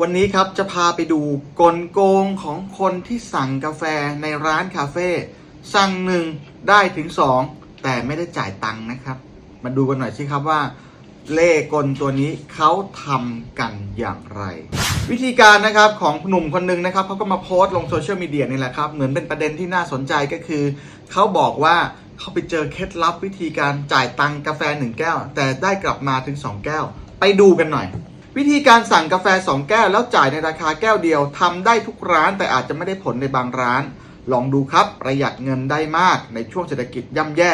วันนี้ครับจะพาไปดูกลโกงของคนที่สั่งกาแฟในร้านคาเฟ่สั่งหนึ่งได้ถึงสองแต่ไม่ได้จ่ายตังค์นะครับ มาดูกันหน่อยสิครับว่า เล่กลตัวนี้เขาทำกันอย่างไร วิธีการนะครับของหนุ่มคนหนึ่งนะครับเขาก็มาโพสต์ลงโซเชียลมีเดียนี่แหละครับ เหมือนเป็นประเด็นที่น่าสนใจก็คือเขาบอกว่าเขาไปเจอเคล็ดลับวิธีการจ่ายตังค์กาแฟหนึ่งแก้ว แต่ได้กลับมาถึงสองแก้ว ไปดูกันหน่อย วิธีการสั่งกาแฟ 2 แก้วแล้วจ่ายในราคาแก้วเดียวทำได้ทุกร้านแต่อาจจะไม่ได้ผลในบางร้าน ลองดูครับประหยัดเงินได้มากในช่วงเศรษฐกิจย่ำแย่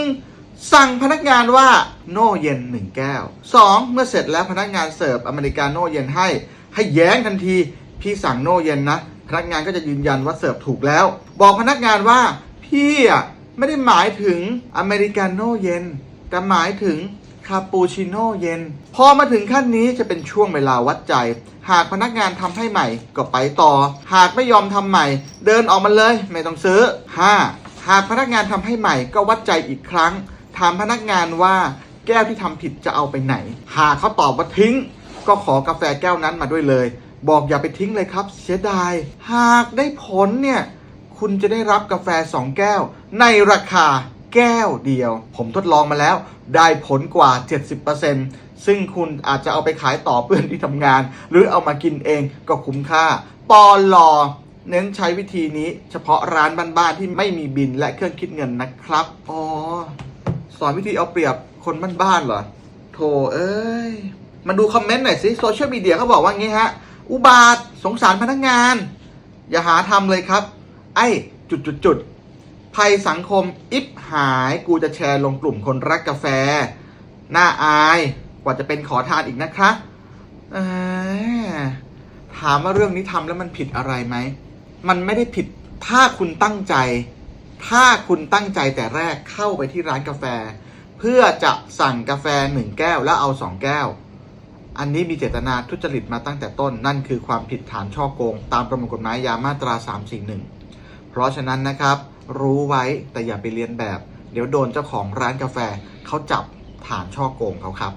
1. สั่งพนักงานว่าโน่เย็น 1 แก้ว 2. เมื่อเสร็จแล้วพนักงานเสิร์ฟอเมริกาโน่เย็นให้ ให้แย้งทันทีพี่สั่งโน่เย็นนะ พนักงานก็จะยืนยันว่าเสิร์ฟถูกแล้ว บอกพนักงานว่าพี่อะไม่ได้หมายถึงอเมริกาโน่เย็นแต่หมายถึง คาปูชิโน่เย็น พอมาถึงขั้นนี้จะเป็นช่วงเวลาวัดใจ หากพนักงานทำให้ใหม่ก็ไปต่อ หากไม่ยอมทำใหม่ เดินออกมาเลยไม่ต้องซื้อ 5. หากพนักงานทำให้ใหม่ก็วัดใจอีกครั้ง ถามพนักงานว่าแก้วที่ทำผิดจะเอาไปไหน หากเขาตอบว่าทิ้ง ก็ขอกาแฟแก้วนั้นมาด้วยเลย บอกอย่าไปทิ้งเลยครับ เสียดาย หากได้ผลเนี่ย คุณจะได้รับกาแฟ 2 แก้ว ในราคา แก้วเดียว ผมทดลองมาแล้วได้ผลกว่า 70%ซึ่งคุณอาจจะเอาไปขายต่อเพื่อนที่ทำงาน หรือเอามากินเองก็คุ้มค่า ปอลอเน้นใช้วิธีนี้เฉพาะร้านบ้านๆที่ไม่มีบินและเครื่องคิดเงินนะครับ อ๋อ สอนวิธีเอาเปรียบคนบ้านๆเหรอโถเอ้ย มาดูคอมเมนต์หน่อยสิโซเชียลมีเดียเขาบอกว่างี้ฮะ อุบาท สงสารพนักงาน อย่าหาทำเลยครับ ไอ้จุดจุดจุดๆ ภัยสังคมอิบหายกูจะแชร์ลงกลุ่มคนรักกาแฟน่าอายกว่าจะเป็นขอทานอีกนะคะถามว่าเรื่องนี้ทำแล้วมันผิดอะไรไหม มันไม่ได้ผิดถ้าคุณตั้งใจ ถ้าคุณตั้งใจแต่แรกเข้าไปที่ร้านกาแฟ เพื่อจะสั่งกาแฟหนึ่งแก้วแล้วเอาสองแก้ว อันนี้มีเจตนาทุจริตมาตั้งแต่ต้น นั่นคือความผิดฐานช่อโกง ตามประมวลกฎหมายยามาตรา 341 เพราะฉะนั้นนะครับ รู้ไว้แต่อย่าไปเรียนแบบ เดี๋ยวโดนเจ้าของร้านกาแฟเขาจับฐานช่อโกงเขาครับ